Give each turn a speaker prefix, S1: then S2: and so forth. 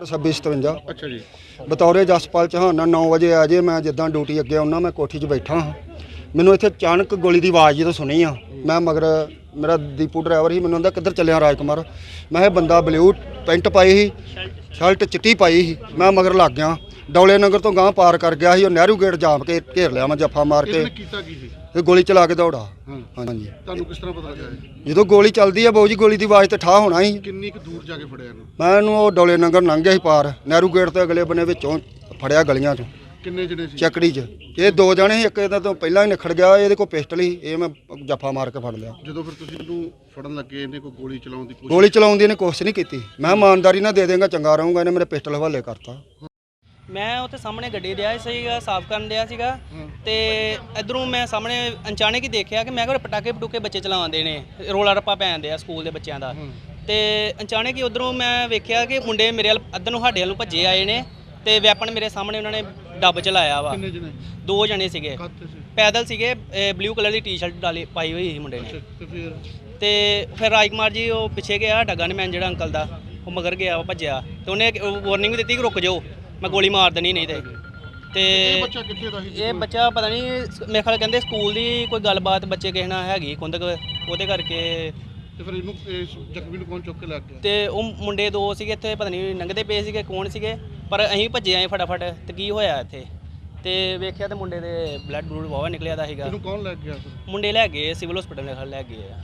S1: 2657
S2: ਅੱਛਾ ਜੀ।
S1: ਬਤੌਰੇ ਜਸਪਾਲ ਚੌਹਾਨ ਨਾਲ 9 ਵਜੇ ਆ ਜੇ ਮੈਂ ਜਿੱਦਾਂ ਡਿਊਟੀ ਅੱਗੇ ਆਉਣਾ ਮੈਂ ਕੋਠੀ 'ਚ ਬੈਠਾ ਹਾਂ। ਮੈਨੂੰ ਇੱਥੇ ਅਚਾਨਕ ਗੋਲੀ ਦੀ ਆਵਾਜ਼ ਜਦੋਂ ਸੁਣੀ ਆ ਮੈਂ ਮਗਰ ਮੇਰਾ ਦੀਪੂ ਡਰਾਈਵਰ ਸੀ ਮੈਨੂੰ ਕਹਿੰਦਾ ਕਿੱਧਰ ਚੱਲਿਆ ਰਾਜਕੁਮਾਰ? ਮੈਂ ਇਹ ਬੰਦਾ ਬਲੂ ਪੈਂਟ ਪਾਈ ਸੀ ਸ਼ਰਟ ਚਿੱਟੀ ਪਾਈ ਸੀ। ਮੈਂ ਮਗਰ ਲੱਗ ਗਿਆ। ਡੌਲੇ ਨਗਰ ਤੋਂ ਗਾਂ ਪਾਰ ਕਰ ਗਿਆ ਸੀ ਉਹ ਨਹਿਰੂ ਗੇਟ ਜਾਮ ਕੇ ਘੇਰ ਲਿਆ ਮੈਂ ਜੱਫਾ ਮਾਰ ਕੇ।
S2: ਇਹਨੇ ਕੀਤਾ ਕੀ ਸੀ?
S1: ਇਹ ਗੋਲੀ ਚਲਾ ਕੇ ਦੌੜਾ।
S2: ਹਾਂ।
S1: ਹਾਂਜੀ।
S2: ਤੁਹਾਨੂੰ ਕਿਸ ਤਰ੍ਹਾਂ ਪਤਾ ਲੱਗਾ ਇਹ?
S1: ਜਦੋਂ ਗੋਲੀ ਚੱਲਦੀ ਆ ਬਾਊ ਜੀ ਗੋਲੀ ਦੀ ਆਵਾਜ਼ ਤੇ ਠਾ ਹੋਣਾ ਸੀ।
S2: ਕਿੰਨੀ ਕੁ ਦੂਰ ਜਾ ਕੇ ਫੜਿਆ ਇਹਨੂੰ?
S1: ਮੈਂ ਇਹਨੂੰ ਉਹ ਡੌਲੇ ਨਗਰ ਲੰਘ ਗਿਆ ਸੀ ਪਾਰ। ਨਹਿਰੂ ਗੇਟ ਤੇ ਅਗਲੇ ਬੰਨੇ ਵਿੱਚੋਂ ਫੜਿਆ ਗਲੀਆਂ 'ਚੋਂ।
S2: ਕਿੰਨੇ ਜਣੇ ਸੀ?
S1: ਚੱਕੜੀ 'ਚ। ਇਹ ਦੋ ਜਣੇ ਸੀ ਇੱਕ ਇਹਦਾ ਤੋਂ ਪਹਿਲਾਂ ਹੀ ਨਿਖੜ ਗਿਆ ਇਹਦੇ ਕੋਲ ਪਿਸਟਲ ਸੀ ਇਹ ਮੈਂ ਜੱਫਾ ਮਾਰ ਕੇ ਫੜ ਲਿਆ।
S2: ਜਦੋਂ ਫਿਰ ਤੁਸੀਂ ਇਹਨੂੰ ਫੜਨ ਲੱਗੇ ਇਹਨੇ ਕੋਈ ਗੋਲੀ ਚਲਾਉਣ ਦੀ ਕੋਸ਼ਿਸ਼
S1: ਗੋਲੀ ਚਲਾਉਣ ਦੀ ਇਹਨੇ ਕੋਸ਼ਿਸ਼ ਨਹੀਂ ਕੀਤੀ। ਮੈਂ ਇਮਾਨਦਾਰੀ ਨਾਲ ਦੇ ਦੇਂਗਾ ਚੰਗਾ ਰਹੂੰਗਾ ਇਹਨੇ ਮੇਰੇ ਪਿਸਟਲ ਹਵਾਲੇ ਕਰਤਾ।
S3: ਮੈਂ ਉੱਥੇ ਸਾਹਮਣੇ ਗੱਡੀ ਦਿਆ ਸੀਗਾ ਸਾਫ਼ ਕਰਨ ਦਿਆ ਸੀਗਾ ਤੇ ਇਧਰੋਂ ਮੈਂ ਸਾਹਮਣੇ ਅਚਾਨਕ ਹੀ ਦੇਖਿਆ ਕਿ ਮੈਂ ਕਿਹਾ ਪਟਾਕੇ ਪਟੂਕੇ ਬੱਚੇ ਚਲਾਉਂਦੇ ਨੇ ਰੋਲਾ ਰੱਪਾ ਪੈਂਦੇ ਆ ਸਕੂਲ ਦੇ ਬੱਚਿਆਂ ਦਾ। ਤੇ ਅਚਾਨਕ ਹੀ ਉਧਰੋਂ ਮੈਂ ਵੇਖਿਆ ਕਿ ਮੁੰਡੇ ਮੇਰੇ ਵੱਲ ਅੱਧਰ ਨੂੰ ਸਾਡੇ ਵੱਲ ਨੂੰ ਭੱਜੇ ਆਏ ਨੇ ਤੇ ਵੈਪਨ ਮੇਰੇ ਸਾਹਮਣੇ ਉਹਨਾਂ ਨੇ ਡੱਬ ਚਲਾਇਆ ਵਾ। ਦੋ ਜਣੇ ਸੀਗੇ। ਪੈਦਲ ਸੀਗੇ ਬਲੂ ਕਲਰ ਦੀ ਟੀ-ਸ਼ਰਟ ਡਾਲੀ ਪਾਈ ਹੋਈ ਸੀ ਮੁੰਡੇ ਨੇ।
S2: ਤੇ ਫਿਰ?
S3: ਰਾਜਕੁਮਾਰ ਜੀ ਉਹ ਪਿੱਛੇ ਗਿਆ ਡੱਗਾ ਮੈਨ ਜਿਹੜਾ ਅੰਕਲ ਦਾ ਉਹ ਮਗਰ ਗਿਆ ਭੱਜਿਆ। ਤੇ ਉਹਨੇ ਵਾਰਨਿੰਗ ਦਿੱਤੀ ਕਿ ਰੁਕ ਜਾਓ। ਮੈਂ ਗੋਲੀ ਮਾਰ ਦੇਣੀ ਨਹੀਂ ਤੇ।
S2: ਇਹ
S3: ਤੇ
S2: ਬੱਚਾ ਕਿੱਥੇ ਦਾ ਸੀ?
S3: ਇਹ ਬੱਚਾ ਪਤਾ ਨਹੀਂ ਮੇਰੇ ਖਿਆਲ ਕਹਿੰਦੇ ਸਕੂਲ ਦੀ ਕੋਈ ਗੱਲਬਾਤ ਬੱਚੇ ਕਿਸੇ ਨਾਲ ਹੈਗੀ ਕੁੰਦਕ ਉਹਦੇ ਕਰਕੇ।
S2: ਤੇ ਫਿਰ ਇਹਨੂੰ ਜ਼ਖਮੀ ਨੂੰ ਕੌਣ ਚੁੱਕ ਕੇ ਲੈ ਗਿਆ?
S3: ਤੇ ਉਹ ਮੁੰਡੇ ਦੋ ਸੀਗੇ ਇੱਥੇ ਪਤਾ ਨਹੀਂ ਲੰਘਦੇ ਪਏ ਸੀਗੇ ਕੌਣ ਸੀਗੇ ਪਰ ਅਸੀਂ ਭੱਜੇ ਆਏ ਫਟਾਫਟ ਤੇ ਕੀ ਹੋਇਆ ਇੱਥੇ? ਤੇ ਵੇਖਿਆ ਤੇ ਮੁੰਡੇ ਦੇ ਬਲੱਡ ਬਲੂਡ ਵਾਵਾ ਨਿਕਲਿਆ ਦਾ ਸੀਗਾ।
S2: ਇਹਨੂੰ ਕੌਣ ਲੈ ਗਿਆ ਫਿਰ?
S3: ਮੁੰਡੇ ਲੈ ਗਏ ਸਿਵਲ ਹਸਪੀਟਲ ਲੈ ਗਏ ਆ।